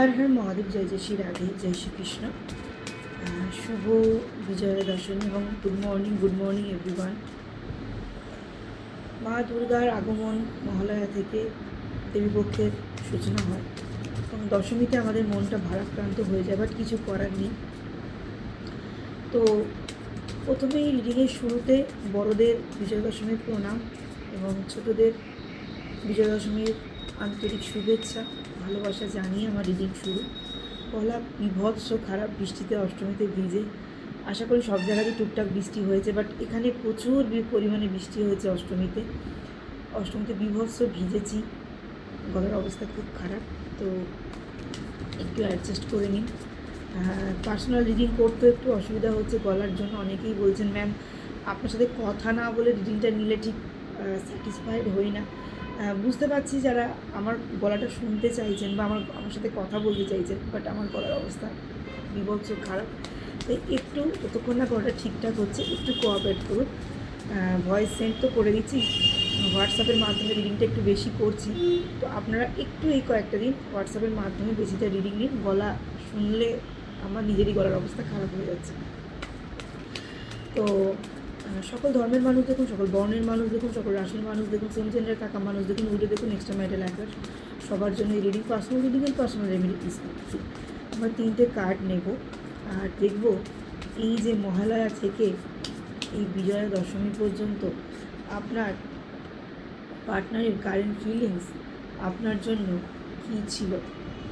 হর হর মহাদেব, জয় জয় শ্রী রাধে, জয় শ্রীকৃষ্ণ শুভ বিজয়া দশমী এবং good morning good morning everyone মা দুর্গার আগমন মহালয়া থেকে দেবীপক্ষের সূচনা হয়। এবং দশমীতে আমাদের মনটা ভারাক্রান্ত হয়ে যায় বাট কিছু করার নেই। তো প্রথমেই রিডিংয়ের শুরুতে বড়দের বিজয়া দশমীর প্রণাম এবং ছোটদের বিজয়া দশমীর আন্তরিক শুভেচ্ছা। ভালোবাসা জানিয়ে আমার রিডিং শুরু। বলা বিভৎস খারাপ বৃষ্টিতে অষ্টমীতে ভিজে। আশা করি সব জায়গাতেই টুকটাক বৃষ্টি হয়েছে বাট এখানে প্রচুর পরিমাণে বৃষ্টি হয়েছে অষ্টমীতে। অষ্টমীতে বিভৎস ভিজেছি। গলার অবস্থা খুব খারাপ, তো একটু অ্যাডজাস্ট করে নিন পার্সোনাল রিডিং করতে একটু অসুবিধা হচ্ছে গলার জন্য। অনেকেই বলছেন ম্যাম আপনার সাথে কথা না বলে রিডিংটা নিলে ঠিক স্যাটিসফাইড হই না। বুঝতে পারছি যারা আমার গলাটা শুনতে চাইছেন বা আমার আমার সাথে কথা বলতে চাইছেন বাট আমার গলার অবস্থা বিভৎস খারাপ। তাই একটু যতক্ষণ না গলাটা ঠিকঠাক হচ্ছে, একটু কোঅপারেট করুন। ভয়েস সেন্ড তো করে দিচ্ছি হোয়াটসঅ্যাপের মাধ্যমে রিডিংটা একটু বেশি করছি। তো আপনারা একটু এই কয়েকটা দিন হোয়াটসঅ্যাপের মাধ্যমে বেশিটা রিডিং নিন, গলা শুনলে আমার নিজেরই গলার অবস্থা খারাপ হয়ে যাচ্ছে। তো সকল ধর্মের মানুষ দেখুন, সকল বর্ণের মানুষ দেখুন, সকল রাশির মানুষ দেখুন সেম জেন্ডার থাকা মানুষ দেখুন উইডো দেখুন এক্সট্রা ম্যারিটাল অ্যাফেয়ার সবার জন্য রিডিং পার্সোনাল রিডিং এর পার্সোনাল রেমেডি প্লিজ আমরা তিনটে কার্ড নেব আর দেখব এই যে মহালয়া থেকে এই বিজয়া দশমী পর্যন্ত আপনার পার্টনারের কারেন্ট ফিলিংস আপনার জন্য কী ছিল?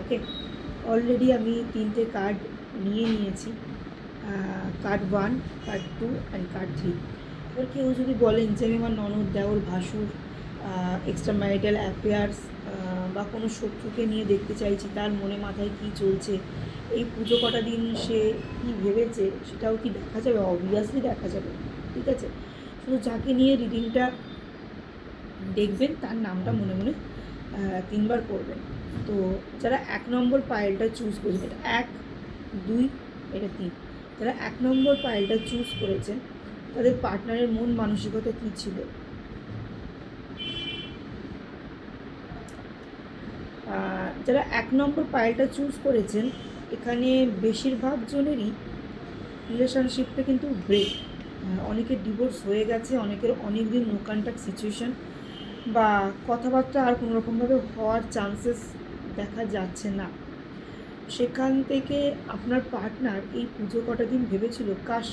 ওকে অলরেডি আমি তিনটে কার্ড নিয়ে নিয়েছি। Card one card two and card three এবার কেউ যদি বলেন যে আমি আমার ননদ, দেওর, ভাসুর এক্সট্রা ম্যারিটাল অ্যাফেয়ার্স বা কোনো শত্রুকে নিয়ে দেখতে চাইছি, তার মনে মাথায় কী চলছে, এই পুজো কটা দিন সে কী ভেবেছে, সেটাও কি দেখা যাবে? অবভিয়াসলি দেখা যাবে, ঠিক আছে? শুধু যাকে নিয়ে রিডিংটা দেখবেন, তার নামটা মনে মনে তিনবার করবেন তো যারা এক নম্বর পায়েলটা চুজ করেছেন এটা এক, দুই, এটা তিন। যারা এক নম্বর পায়েলটা চুজ করেছেন তাদের পার্টনারের মন মানসিকতা কী ছিল? যারা এক নম্বর পায়েলটা চুজ করেছেন, এখানে বেশিরভাগ জনেরই রিলেশনশিপটা কিন্তু ব্রেক অনেকের ডিভোর্স হয়ে গেছে, অনেকের অনেক দিন নো কন্ট্যাক্ট সিচুয়েশন বা কথাবার্তা আর কোনোরকমভাবে হওয়ার চান্সেস দেখা যাচ্ছে না। সেখান থেকে আপনার পার্টনার এই পুজো কটা দিন ভেবেছিল, কাশ,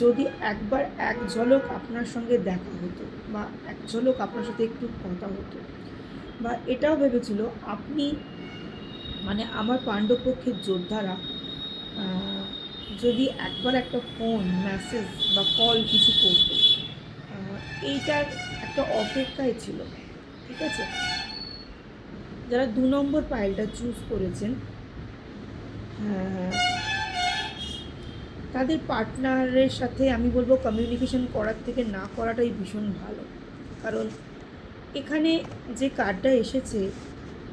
যদি একবার এক ঝলক আপনার সঙ্গে দেখা হতো বা এক ঝলক আপনার সাথে একটু কথা হতো বা এটাও ভেবেছিল, আপনি মানে আমার পাণ্ডবপক্ষের যোদ্ধারা যদি একবার একটা ফোন মেসেজ বা কল কিছু করতো এইটার একটা অপেক্ষায় ছিল, ঠিক আছে? যারা দু নম্বর পাইলটা চুজ করেছেন তাদের পার্টনারের সাথে আমি বলব কমিউনিকেশন করার থেকে না করাটাই ভীষণ ভালো। কারণ এখানে যে কার্ডটা এসেছে,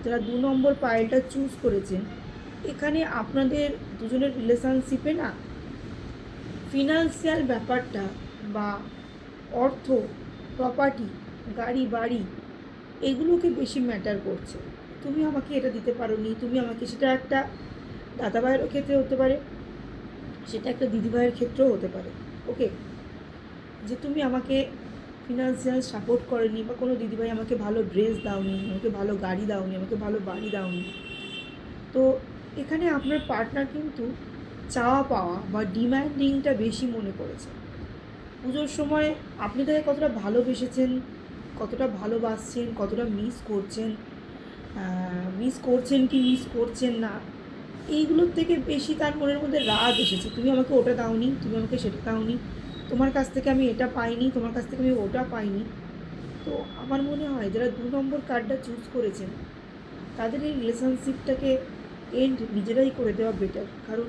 যারা দু নম্বর পায়েলটা চুজ করেছেন, এখানে আপনাদের দুজনের রিলেশনশিপে না ফিনান্সিয়াল ব্যাপারটা বা অর্থ প্রপার্টি গাড়ি, বাড়ি, এগুলোকে বেশি ম্যাটার করছে। তুমি আমাকে এটা দিতে পারোনি, তুমি আমাকে সেটা একটা দাদাভাইয়েরও ক্ষেত্রে হতে পারে, সেটা একটা দিদিভাইয়ের ক্ষেত্রেও হতে পারে। ওকে যে তুমি আমাকে ফিনান্সিয়াল সাপোর্ট করেনি বা কোনো দিদিভাই আমাকে ভালো ড্রেস দাওনি, আমাকে ভালো গাড়ি দাওনি, আমাকে ভালো বাড়ি দাওনি, তো এখানে আপনার পার্টনার কিন্তু চাওয়া পাওয়া বা ডিম্যান্ডিংটা বেশি মনে করেছে। পুজোর সময় আপনি তাকে কতটা ভালোবেসেছেন, কতটা ভালোবাসছেন, কতটা মিস করছেন মিস করছেন কি মিস করছেন না এইগুলোর থেকে বেশি তার মনের মধ্যে রাগ এসেছে। তুমি আমাকে ওটা দাওনি, তুমি আমাকে সেটা দাওনি, তোমার কাছ থেকে আমি এটা পাইনি, তোমার কাছ থেকে আমি ওটা পাইনি। তো আমার মনে হয় যারা দু নম্বর কার্ডটা চুজ করেছেন, তাদের এই রিলেশনশিপটাকে এন্ড নিজেরাই করে দেওয়া বেটার কারণ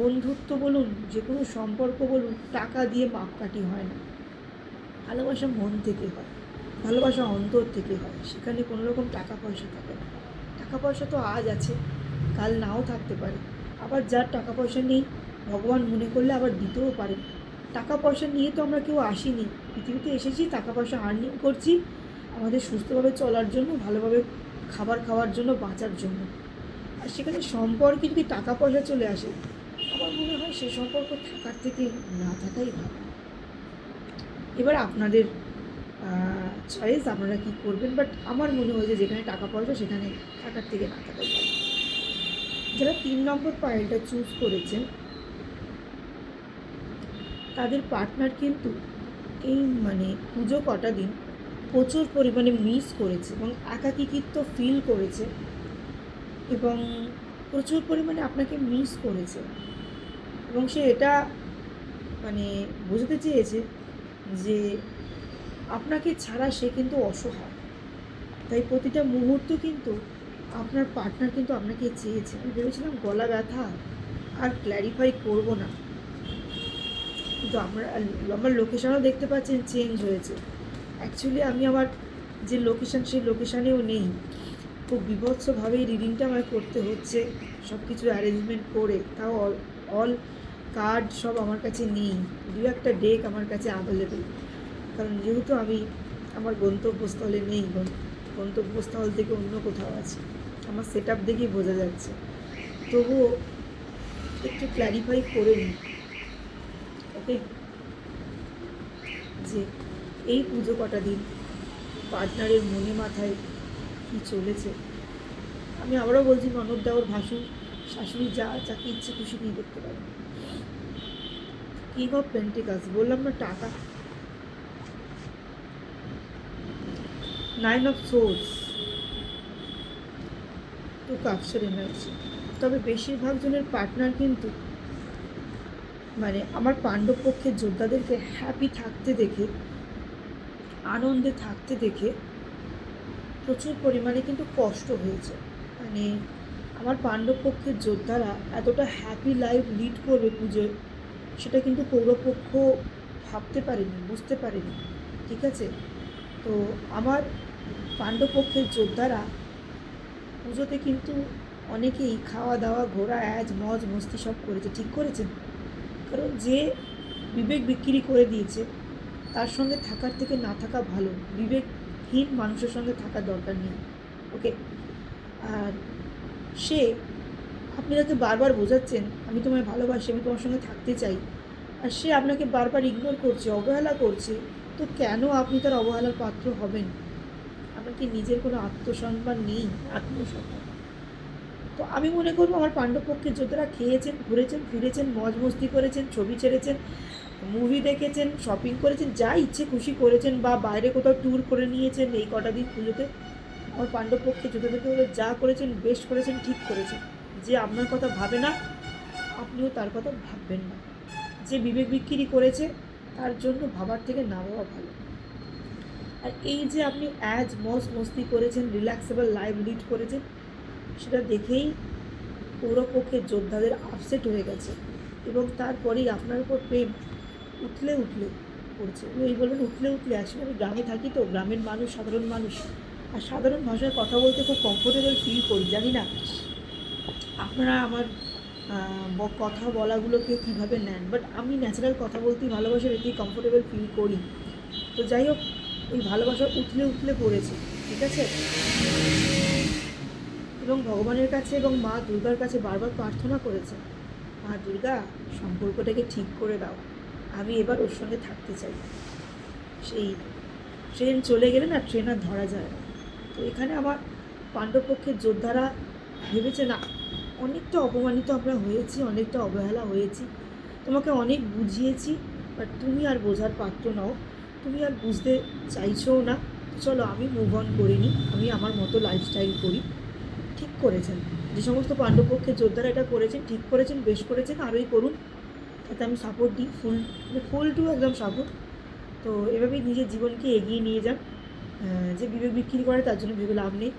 বন্ধুত্ব বলুন যে কোনো সম্পর্ক বলুন, টাকা দিয়ে মাপকাঠি হয় না। ভালোবাসা মন থেকে হয়, ভালোবাসা অন্তর থেকে হয়। সেখানে কোনো রকম টাকা পয়সা থাকে না। টাকা পয়সা তো আজ আছে। কাল নাও থাকতে পারে। আবার যার টাকা পয়সা নেই, ভগবান মনে করলে আবার দিতেও পারে। টাকা পয়সা নিয়ে তো আমরা কেউ আসিনি। পৃথিবীতে এসেছি, টাকা পয়সা আর্নিং করছি, আমাদের সুস্থভাবে চলার জন্য, ভালোভাবে খাবার খাওয়ার জন্য, বাঁচার জন্য। আর সেখানে সম্পর্কে যদি টাকা পয়সা চলে আসে, আমার মনে হয় সে সম্পর্ক থাকার থেকে না থাকাই ভালো। এবার আপনাদের চয়েস আপনারা কী করবেন? বাট আমার মনে হয় যে যেখানে টাকা পয়সা, সেখানে থাকার থেকে না থাকাই ভালো। যারা তিন নম্বর পায়েলটা চুজ করেছেন, তাদের পার্টনার কিন্তু এই মানে পুজো কটা দিন প্রচুর পরিমাণে মিস করেছে এবং একাকিত্ব ফিল করেছে এবং প্রচুর পরিমাণে আপনাকে মিস করেছে। এবং সে এটা মানে বোঝাতে চেয়েছে যে আপনাকে ছাড়া সে কিন্তু অসহায়। তাই প্রতিটা মুহূর্ত কিন্তু আপনার পার্টনার কিন্তু আপনাকে চেয়েছে। আমি ভেবেছিলাম গলা ব্যথা আর ক্ল্যারিফাই করব না। কিন্তু আমরা, আমার লোকেশনও দেখতে পাচ্ছেন চেঞ্জ হয়েছে। অ্যাকচুয়ালি আমি আমার যে লোকেশান সেই লোকেশানেও নেই। খুব বিভৎসভাবে এই রিডিংটা আমায় করতে হচ্ছে। সব কিছু অ্যারেঞ্জমেন্ট করে, তাও অল অল কার্ড সব আমার কাছে নেই। দু একটা ডেক আমার কাছে অ্যাভেলেবেল কারণ যেহেতু আমি আমার গন্তব্যস্থলে নেই। গন্তব্যস্থল থেকে অন্য কোথাও আছে। আমার সেট আপ দেখেই বোঝা যাচ্ছে। তবুও একটু ক্ল্যারিফাই করে নিই ওকে যে এই পুজো কটা দিন পার্টনারের মনে মাথায় কি চলেছে? আমি আবারও বলছি ননদ দেওয়ার ভাসুর শাশুড়ি যা, যাকে ইচ্ছে খুশি নিয়ে দেখতে পারে। কিং অফ পেন্টিকাস বললাম না, টাকা নাইন অফ সোর্স টু কাপসের এনার্জি তবে বেশিরভাগ জনের পার্টনার কিন্তু মানে আমার পাণ্ডব পক্ষের যোদ্ধাদেরকে হ্যাপি থাকতে দেখে, আনন্দে থাকতে দেখে প্রচুর পরিমাণে কিন্তু কষ্ট হয়েছে। মানে আমার পাণ্ডব পক্ষের যোদ্ধারা এতটা হ্যাপি লাইফ লিড করবে পুজোয়, সেটা কিন্তু কৌরপক্ষ ভাবতে পারেনি, বুঝতে পারেনি। ঠিক আছে? তো আমার পাণ্ডবপক্ষের যোদ্ধারা পুজোতে কিন্তু অনেকেই খাওয়া দাওয়া, ঘোরা অ্যাজ মজ, মস্তি সব করেছে, ঠিক করেছেন। কারণ যে বিবেক বিক্রি করে দিয়েছে, তার সঙ্গে থাকার থেকে না থাকা ভালো। বিবেকহীন মানুষের সঙ্গে থাকার দরকার নেই। ওকে? আর সে, আপনি তাকে বারবার বোঝাচ্ছেন, আমি তোমায় ভালোবাসি, আমি তোমার সঙ্গে থাকতে চাই। আর সে আপনাকে বারবার ইগনোর করছে, অবহেলা করছে তো কেন আপনি তার অবহেলার পাত্র হবেন? আপনার কি নিজের কোনো আত্মসম্মান নেই? আত্মসম্মান। তো আমি মনে করব আমার পাণ্ডবপক্ষের যোদ্ধারা খেয়েছেন, ঘুরেছেন, ফিরেছেন মজ মস্তি করেছেন, ছবি ছেড়েছেন মুভি দেখেছেন শপিং করেছেন, যা ইচ্ছে খুশি করেছেন বা বাইরে কোথাও ট্যুর করে নিয়েছেন এই কটা দিন পুজোতে, আমার পাণ্ডবপক্ষে যোদ্ধাদেরকে বলে যা করেছেন বেস্ট করেছেন, ঠিক করেছেন। যে আপনার কথা ভাবে না, আপনিও তার কথা ভাববেন না। যে বিবেক বিক্রি করেছে তার জন্য ভাবার থেকে না ভাবা ভালো। আর এই যে আপনি অ্যাজ মজ মস্তি করেছেন রিল্যাক্সেবল লাইফ লিড করেছেন, সেটা দেখেই পৌরপক্ষের যোদ্ধাদের আপসেট হয়ে গেছে এবং তারপরেই আপনার উপর প্রেম উঠলে উঠলে পড়ছে। এই বলবেন উঠলে উঠলে আসলে আমি গ্রামে থাকি তো, গ্রামের মানুষ, সাধারণ মানুষ। আর সাধারণ ভাষায় কথা বলতে খুব কমফোর্টেবল ফিল করি, জানি না। আপনারা আমার কথা বলাগুলোকে কীভাবে নেন? বাট আমি ন্যাচারাল কথা বলতেই ভালোবাসার এতেই কমফোর্টেবল ফিল করি। তো যাই হোক ওই ভালোবাসা উঠলে উঠলে পড়েছে, ঠিক আছে? এবং ভগবানের কাছে এবং মা দুর্গার কাছে বারবার প্রার্থনা করেছে, মা দুর্গা, সম্পর্কটাকে ঠিক করে দাও। আমি এবার ওর সঙ্গে থাকতে চাই। সেই ট্রেন চলে গেলে না, ট্রেন আর ধরা যায় না। তো এখানে আমার পাণ্ডবপক্ষের যোদ্ধারা ভেবেছে, না অনেকটা অপমানিত আমরা হয়েছি, অনেকটা অবহেলা হয়েছি। তোমাকে অনেক বুঝিয়েছি বাট তুমি আর বোঝার পাত্র নও। তুমি আর বুঝতে চাইছোও না। চলো আমি মুভ অন করিনি আমি আমার মতো লাইফস্টাইল করি। ঠিক করেছেন। যে সমস্ত পাণ্ডবপক্ষের যোদ্ধারা এটা করেছেন, ঠিক করেছেন, বেশ করেছেন, আরোই করুন। তাতে আমি সাপোর্ট দিই ফুল মানে ফুল টু একদম সাপোর্ট তো এভাবেই নিজের জীবনকে এগিয়ে নিয়ে যান যে বিবেক বিক্রি করে তার জন্য ভেবে লাভ নেই।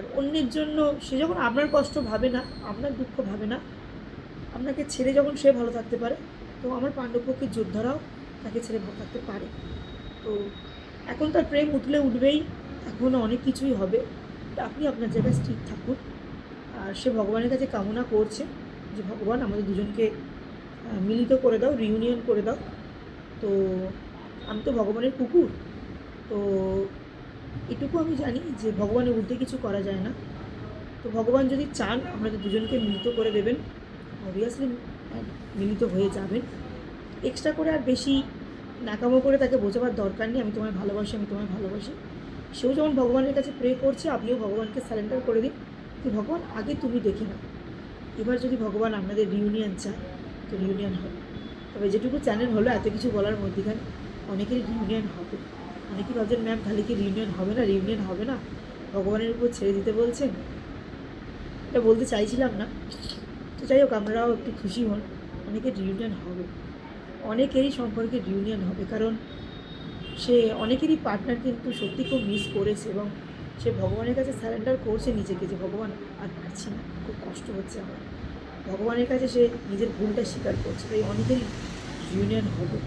আর অন্যের জন্য সে যখন আপনার কষ্ট ভাবে না, আপনার দুঃখ ভাবে না, আপনাকে ছেড়ে যখন সে ভালো থাকতে পারে, তো আমার পাণ্ডবপক্ষের যোদ্ধারাও তাকে ছেড়ে ভালো থাকতে পারে। তো এখন তার প্রেম উঠলে উঠবেই এখনও অনেক কিছুই হবে আপনি আপনার জায়গায় স্থির থাকুন। আর সে ভগবানের কাছে কামনা করছে যে, ভগবান, আমাদের দুজনকে মিলিত করে দাও রিউনিয়ন করে দাও। তো আমি তো ভগবানের কুকুর, তো এটুকু আমি জানি যে ভগবানের ঊর্ধ্বে কিছু করা যায় না। তো ভগবান যদি চান আপনাদের দুজনকে মিলিত করে দেবেন। অবভিয়াসলি মিলিত হয়ে যাবেন। এক্সট্রা করে আর বেশি নাকামো করে তাকে বোঝাবার দরকার নেই। আমি তোমায় ভালোবাসি, আমি তোমায় ভালোবাসি। সেও যেমন ভগবানের কাছে প্রে করছে, আপনিও ভগবানকে সারেন্ডার করে দিন। যে ভগবান আগে তুমি দেখে নাও। এবার যদি ভগবান আপনাদের রিউনিয়ন চায়, তো রিউনিয়ন হবে। তবে যেটুকু চ্যানেল হলো, এত কিছু বলার মধ্যেখানে অনেকেরই রিউনিয়ন হবে। অনেকেই ভাবছেন ম্যাম তাহলে কি রিউনিয়ন হবে না? রিউনিয়ন হবে না? ভগবানের উপর ছেড়ে দিতে বলছেন? এটা বলতে চাইছিলাম না। তো যাই হোক, আমরাও একটু খুশি হন। অনেকের রিউনিয়ন হবে। অনেকেরই সম্পর্কে রিউনিয়ন হবে। কারণ সে, অনেকেরই পার্টনার কিন্তু সত্যি খুব মিস করেছে এবং সে ভগবানের কাছে স্যারেন্ডার করছে নিজেকে যে, ভগবান, আর পারছি না। খুব কষ্ট হচ্ছে আমার। ভগবানের কাছে সে নিজের ভুলটা স্বীকার করছে। তাই অনেকেরই ইউনিয়ন হবে।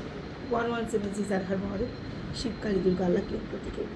ওয়ান ওয়ান সেভেন সিক্স আর হার মহাদেব। শিবকালী দুর্গা আল্লাহ কেউ প্রত্যেকের